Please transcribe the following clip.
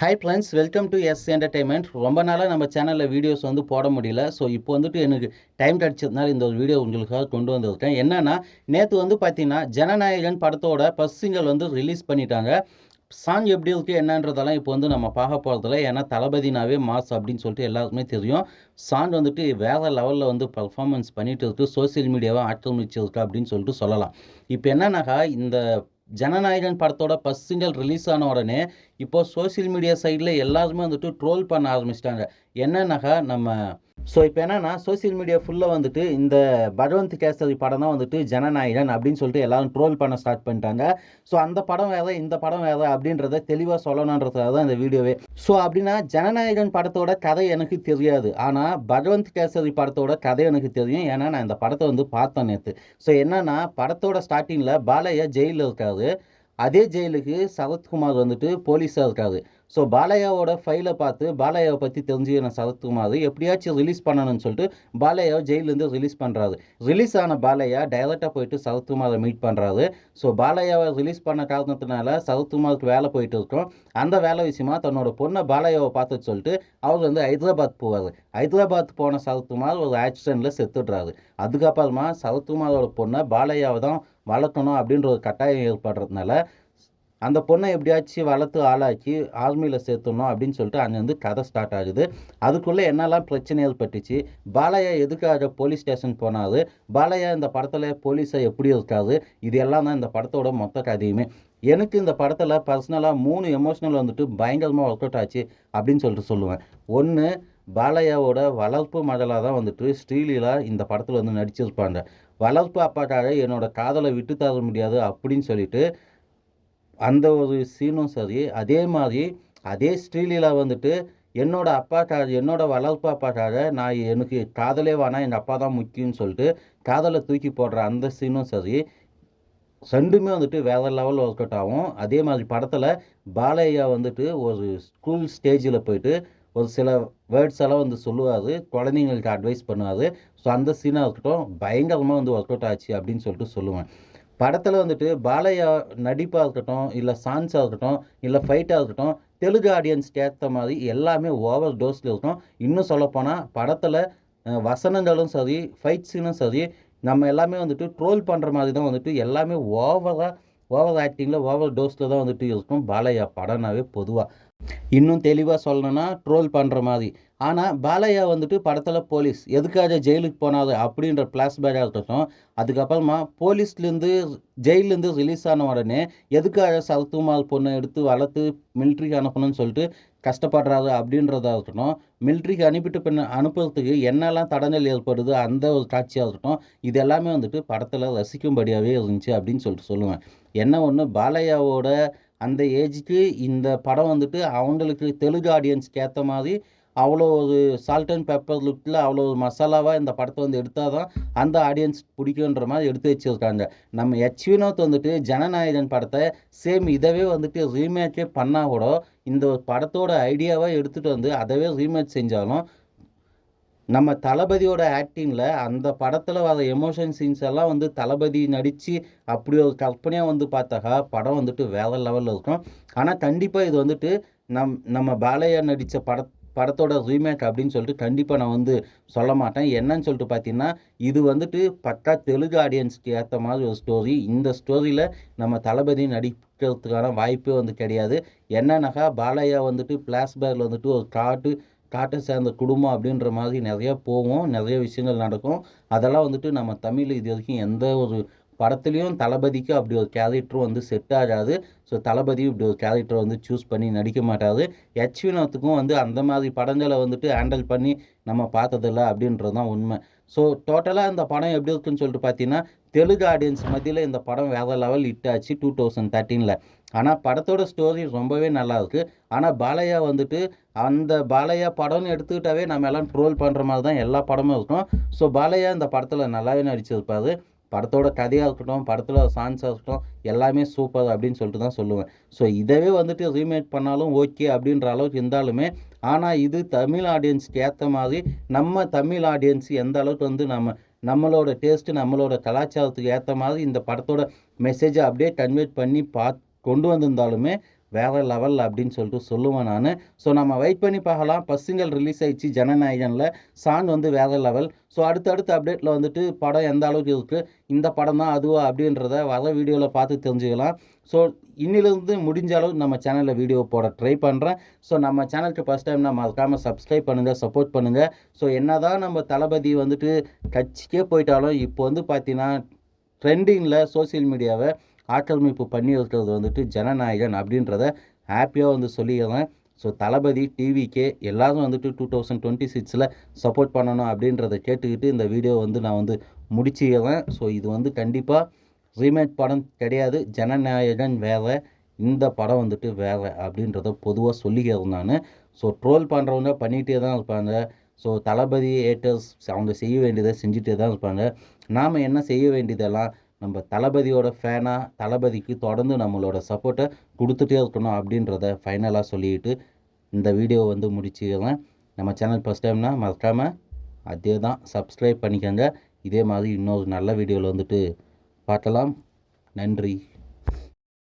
Hi friends welcome to S entertainment ரொம்ப நாளாக நம்ம சேனலில் வீடியோஸ் வந்து போட முடியல. ஸோ இப்போ வந்துட்டு எனக்கு டைம் கிடச்சதுனால இந்த ஒரு வீடியோ உங்களுக்காக கொண்டு வந்திருக்கேன். என்னென்னா நேற்று வந்து பார்த்தீங்கன்னா ஜனநாயகன் படத்தோட ஃபர்ஸ்ட் சிங்கல் வந்து ரிலீஸ் பண்ணிட்டாங்க. சாங் எப்படி இருக்குது என்னன்றதெல்லாம் இப்போ வந்து நம்ம பார்க்க போகிறதில்ல ஏன்னா தளபதினாவே மாஸ் அப்படின்னு சொல்லிட்டு எல்லாருக்குமே தெரியும். சாங் வந்துட்டு வேறு லெவலில் வந்து பர்ஃபார்மன்ஸ் பண்ணிட்டு இருக்கு. சோசியல் மீடியாவை ஆக்கிரமிச்சிருக்கு அப்படின்னு சொல்லிட்டு சொல்லலாம். இப்போ என்னன்னாக்கா இந்த ஜனநாயகன் படத்தோட ஃபஸ்ட் சிங்கிள் ரிலீஸ் ஆன உடனே இப்போ சோஷியல் மீடியா சைடில் எல்லாருமே வந்துட்டு ட்ரோல் பண்ண ஆரம்பிச்சிட்டாங்க. என்னன்னாக்கா நம்ம ஸோ இப்போ என்னென்னா சோஷியல் மீடியா ஃபுல்லாக வந்துட்டு இந்த பகவந்த் கேசரி படம் தான் வந்துட்டு ஜனநாயகன் அப்படின்னு சொல்லிட்டு எல்லாரும் ட்ரோல் பண்ண ஸ்டார்ட் பண்ணிட்டாங்க. ஸோ அந்த படம் வேறு இந்த படம் வேறு அப்படின்றத தெளிவாக சொல்லணுன்றதுக்காக தான் இந்த வீடியோவே. ஸோ அப்படின்னா ஜனநாயகன் படத்தோட கதை எனக்கு தெரியாது. ஆனால் பகவந்த் கேசரி படத்தோட கதை எனக்கு தெரியும். ஏன்னா நான் இந்த படத்தை வந்து பார்த்தேன் நேற்று ஸோ என்னென்னா படத்தோட ஸ்டார்டிங்கில் பாலையா ஜெயிலில் இருக்காது அதே ஜெயிலுக்கு சரத்குமார் வந்துட்டு போலீஸாக இருக்காரு. ஸோ பாலையாவோட ஃபைலை பார்த்து பாலையாவை பற்றி தெரிஞ்சுக்கிற சரத்குமார் எப்படியாச்சும் ரிலீஸ் பண்ணணும்னு சொல்லிட்டு பாலையாவை ஜெயிலேருந்து ரிலீஸ் பண்ணுறாரு ரிலீஸ் ஆன பாலையா டைரெக்டாக போயிட்டு சரத்குமாரை மீட் பண்ணுறாரு ஸோ பாலையாவை ரிலீஸ் பண்ண காரணத்தினால சரத்குமாருக்கு வேலை போயிட்டு இருக்கோம். அந்த வேலை விஷயமா தன்னோட பொண்ணை பாலையாவை பார்த்து சொல்லிட்டு அவர் வந்து ஹைதராபாத் போவார். ஹைதராபாத் போன சரத்குமார் ஒரு ஆக்சிடெண்ட்டில் செத்துடுறாரு. அதுக்கப்புறமா சரத்குமாரோட பொண்ணை பாலையாவை தான் வளர்க்கணும் அப்படின்ற ஒரு கட்டாயம் ஏற்படுறதுனால அந்த பொண்ணை எப்படியாச்சும் வளர்த்து ஆளாக்கி ஆர்மியில் சேர்த்துணும் அப்படின்னு சொல்லிட்டு அங்கே வந்து கதை ஸ்டார்ட் ஆகுது. அதுக்குள்ளே என்னெல்லாம் பிரச்சனை ஏற்பட்டுச்சு? பாலையா எதுக்காக போலீஸ் ஸ்டேஷன் போனார்? பாலையா இந்த படத்தில் போலீஸை எப்படி இருக்காது இது எல்லாம் தான் இந்த படத்தோட மொத்த கதையுமே. எனக்கு இந்த படத்தில் பர்சனலாக மூணு எமோஷனல் வந்துட்டு பயங்கரமாக ஒர்க் அவுட் ஆச்சு அப்படின்னு சொல்லிட்டு சொல்லுவேன். ஒன்று பாலையாவோட வளர்ப்பு மடலாக தான் வந்துட்டு ஸ்ரீலீலா இந்த படத்தில் வந்து நடிச்சிருப்பாங்க. வளர்ப்பு அப்பாக்காக என்னோடய காதலை விட்டு தர முடியாது அப்படின்னு சொல்லிட்டு அந்த ஒரு சீனும் சரி அதே மாதிரி அதே ஸ்ரீலீலா வந்துட்டு என்னோட அப்பாக்காக என்னோட வளர்ப்பு அப்பாக்காக நான் எனக்கு காதலே வேணாம் எங்கள் அப்பா தான் முக்கியம்னு சொல்லிட்டு காதலை தூக்கி போடுற அந்த சீனும் சரி ரெண்டுமே வந்துட்டு வேறு லெவலில் ஒர்க் அவுட் ஆகும். அதே மாதிரி படத்தில் பாலையா வந்துட்டு ஒரு ஸ்கூல் ஸ்டேஜில் போயிட்டு ஒரு சில வேர்ட்ஸ் எல்லாம் வந்து சொல்லுவார் குழந்தைங்களுக்கு அட்வைஸ் பண்ணுவார். ஸோ அந்த சீனாக இருக்கட்டும் பயங்கரமாக வந்து ஒர்க் அவுட் ஆச்சு அப்படின்னு சொல்லிட்டு சொல்லுவேன். படத்தில் வந்துட்டு பாலையா நடிப்பாக இருக்கட்டும் இல்லை சாங்ஸாக இருக்கட்டும் இல்லை ஃபைட்டாக இருக்கட்டும் தெலுங்கு ஆடியன்ஸ்க்கு ஏற்ற மாதிரி எல்லாமே ஓவர் டோஸில் இருக்கும் இன்னும் சொல்லப்போனால் படத்தில் வசனங்களும் சரி ஃபைட் சீனும் சரி நம்ம எல்லாமே வந்துட்டு ட்ரோல் பண்ணுற மாதிரி தான் வந்துட்டு எல்லாமே ஓவராக ஓவர் ஆக்டிங்கில் ஓவர் டோஸில் தான் வந்துட்டு இருக்கும் பாலையா. படம்னாவே பொதுவாக இன்னும் தெளிவாக சொல்லணும்னா ட்ரோல் பண்ணுற மாதிரி. ஆனால் பாலையா வந்துட்டு படத்தில் போலீஸ் எதுக்காக ஜெயிலுக்கு போனாது அப்படின்ற ஃப்ளாஷ்பேக்காக இருக்கட்டும் அதுக்கப்புறமா போலீஸ்லேருந்து ஜெயிலேருந்து ரிலீஸ் ஆன உடனே எதுக்காக சரத்குமார் பொண்ணை எடுத்து வளர்த்து மிலிட்ரிக்கு அனுப்பணும்னு சொல்லிட்டு கஷ்டப்படுறாரு அப்படின்றதா இருக்கட்டும் மிலிட்ரிக்கு அனுப்பிட்டு பின்ன அனுப்புறதுக்கு என்னெல்லாம் தடங்கள் ஏற்படுது அந்த ஒரு காட்சியாக இருக்கட்டும் இது எல்லாமே வந்துட்டு படத்தில் ரசிக்கும்படியாகவே இருந்துச்சு அப்படின்னு சொல்லிட்டு சொல்லுவேன். என்ன ஒன்று பாலையாவோட அந்த ஏஜுக்கு இந்த படம் வந்துட்டு அவங்களுக்கு தெலுங்கு ஆடியன்ஸ்க்கு ஏற்ற மாதிரி அவ்வளோ ஒரு சால்ட் அண்ட் பெப்பர் லுக்கில் அவ்வளோ ஒரு மசாலாவாக இந்த படத்தை வந்து எடுத்தால் தான் அந்த ஆடியன்ஸ் பிடிக்குன்ற மாதிரி எடுத்து வச்சுருக்காங்க. நம்ம எச் வினோத் வந்துட்டு ஜனநாயகன் படத்தை சேம் இதவே வந்துட்டு ரீமேக்கே பண்ணால் கூட இந்த ஒரு படத்தோட ஐடியாவை எடுத்துகிட்டு வந்து அதவே ரீமேக் செஞ்சாலும் நம்ம தளபதியோட ஆக்டிங்கில் அந்த படத்தில் வர எமோஷன் சீன்ஸ் எல்லாம் வந்து தளபதி நடித்து அப்படி ஒரு கற்பனையாக வந்து பார்த்தாக்கா படம் வந்துட்டு வேறு லெவலில் இருக்கும். ஆனால் கண்டிப்பாக இது வந்துட்டு நம் நம்ம பாலையா நடித்த பட படத்தோட ரீமேக் அப்படின்னு சொல்லிட்டு கண்டிப்பாக நான் வந்து சொல்ல மாட்டேன். என்னன்னு சொல்லிட்டு பார்த்தீங்கன்னா இது வந்துட்டு பக்கா தெலுங்கு ஆடியன்ஸ்க்கு ஏற்ற மாதிரி ஒரு ஸ்டோரி இந்த ஸ்டோரியில் நம்ம தளபதி நடிக்கிறதுக்கான வாய்ப்பே வந்து கிடையாது. என்னன்னாக்கா பாலையா வந்துட்டு பிளாஸ்பேக்கில் வந்துட்டு ஒரு காட்டு காட்டை சேர்ந்த குடும்பம் அப்படின்ற மாதிரி நிறையா போவோம் நிறைய விஷயங்கள் நடக்கும். அதெல்லாம் வந்துட்டு நம்ம தமிழ் இது வரைக்கும் எந்த ஒரு படத்துலேயும் தளபதிக்கு அப்படி ஒரு கேரக்டரும் வந்து செட் ஆகாது. ஸோ தளபதியும் இப்படி ஒரு கேரக்டரை வந்து சூஸ் பண்ணி நடிக்க மாட்டார். எச் வினோத்துக்கும் வந்து அந்த மாதிரி படங்களை வந்துட்டு ஹேண்டில் பண்ணி நம்ம பார்த்ததில்ல அப்படின்றது தான் உண்மை. ஸோ டோட்டலாக இந்த படம் எப்படி இருக்குன்னு சொல்லிட்டு பார்த்தீங்கன்னா தெலுங்கு ஆடியன்ஸ் மத்தியில் இந்த படம் வேறு லெவல் ஹிட் ஆச்சு டூ தௌசண்ட் தேர்ட்டீனில் ஆனால் படத்தோட ஸ்டோரி ரொம்பவே நல்லா இருக்குது ஆனால் பாலையா வந்துட்டு அந்த பாலையா படம்னு எடுத்துக்கிட்டாவே நம்ம எல்லாம் ட்ரோல் பண்ணுற மாதிரி தான் எல்லா படமும் இருக்கும். ஸோ பாலையா இந்த படத்தில் நல்லாவே நடிச்சிருப்பார். படத்தோட கதையாக இருக்கட்டும் படத்தில் சாங்ஸாக இருக்கட்டும் எல்லாமே சூப்பர் அப்படின்னு சொல்லிட்டு தான் சொல்லுவேன். ஸோ இதவே வந்துட்டு ரீமேக் பண்ணாலும் ஓகே அப்படின்ற அளவுக்கு இருந்தாலுமே ஆனால் இது தமிழ் ஆடியன்ஸ்க்கு ஏற்ற மாதிரி நம்ம தமிழ் ஆடியன்ஸ் எந்த அளவுக்கு வந்து நம்ம நம்மளோட டேஸ்ட்டு நம்மளோட கலாச்சாரத்துக்கு ஏற்ற மாதிரி இந்த படத்தோட மெசேஜை அப்படியே கன்வெர்ட் பண்ணி பார்த்து கொண்டு வந்திருந்தாலுமே வேறு லெவல் அப்படின்னு சொல்லிட்டு சொல்லுவேன் நான். ஸோ நம்ம வெயிட் பண்ணி பார்க்கலாம். பசுங்கள் ரிலீஸ் ஆயிடுச்சு ஜனநாயகனில். சாங் வந்து வேறு லெவல் ஸோ அடுத்தடுத்த அப்டேட்டில் வந்துட்டு படம் எந்த அளவுக்கு இருக்குது இந்த படம் தான் அதுவா அப்படின்றத வர வீடியோவில் பார்த்து தெரிஞ்சுக்கலாம். ஸோ இன்னிலிருந்து முடிஞ்ச அளவுக்கு நம்ம சேனலில் வீடியோ போட ட்ரை பண்ணுறேன் ஸோ நம்ம சேனலுக்கு ஃபஸ்ட் டைம் நம்ம மறக்காமல் சப்ஸ்கிரைப் பண்ணுங்கள் சப்போர்ட் பண்ணுங்கள் ஸோ என்ன தான் நம்ம தளபதி வந்துட்டு கட்சிக்கே போயிட்டாலும் இப்போ வந்து பார்த்தீங்கன்னா ட்ரெண்டிங்கில் சோஷியல் மீடியாவை ஆக்கிரமிப்பு பண்ணி இருக்கிறது வந்துட்டு ஜனநாயகன் அப்படின்றத ஹாப்பியாக வந்து சொல்லிடுறேன். ஸோ தளபதி டிவிக்கே எல்லாரும் வந்துட்டு டூ தௌசண்ட் டுவெண்ட்டி சிக்ஸில் சப்போர்ட் பண்ணணும் அப்படின்றத கேட்டுக்கிட்டு இந்த வீடியோ வந்து நான் வந்து முடிச்சுக்கிறேன் ஸோ இது வந்து கண்டிப்பாக ரீமேக் படம் கிடையாது. ஜனநாயகன் வேறு இந்த படம் வந்துட்டு வேறு அப்படின்றத பொதுவாக சொல்லிக்கிறேன் நான். ஸோ ட்ரோல் பண்ணுறவங்க பண்ணிகிட்டே தான் இருப்பாங்க. ஸோ தளபதி ஏட்டர்ஸ் அவங்க செய்ய வேண்டியதை செஞ்சுட்டே தான் இருப்பாங்க. நாம் என்ன செய்ய வேண்டியதெல்லாம் நம்ம தளபதியோட ஃபேனாக தளபதிக்கு தொடர்ந்து நம்மளோட சப்போர்ட்டை கொடுத்துட்டே இருக்கணும் அப்படின்றத ஃபைனலாக சொல்லிட்டு இந்த வீடியோ வந்து முடிச்சுக்கிறேன். நம்ம சேனல் ஃபஸ்ட் டைம்னா மறக்காமல் அதே தான் சப்ஸ்கிரைப் பண்ணிக்கோங்க. இதே மாதிரி இன்னொரு நல்ல வீடியோவில் வந்துட்டு பார்க்கலாம். நன்றி.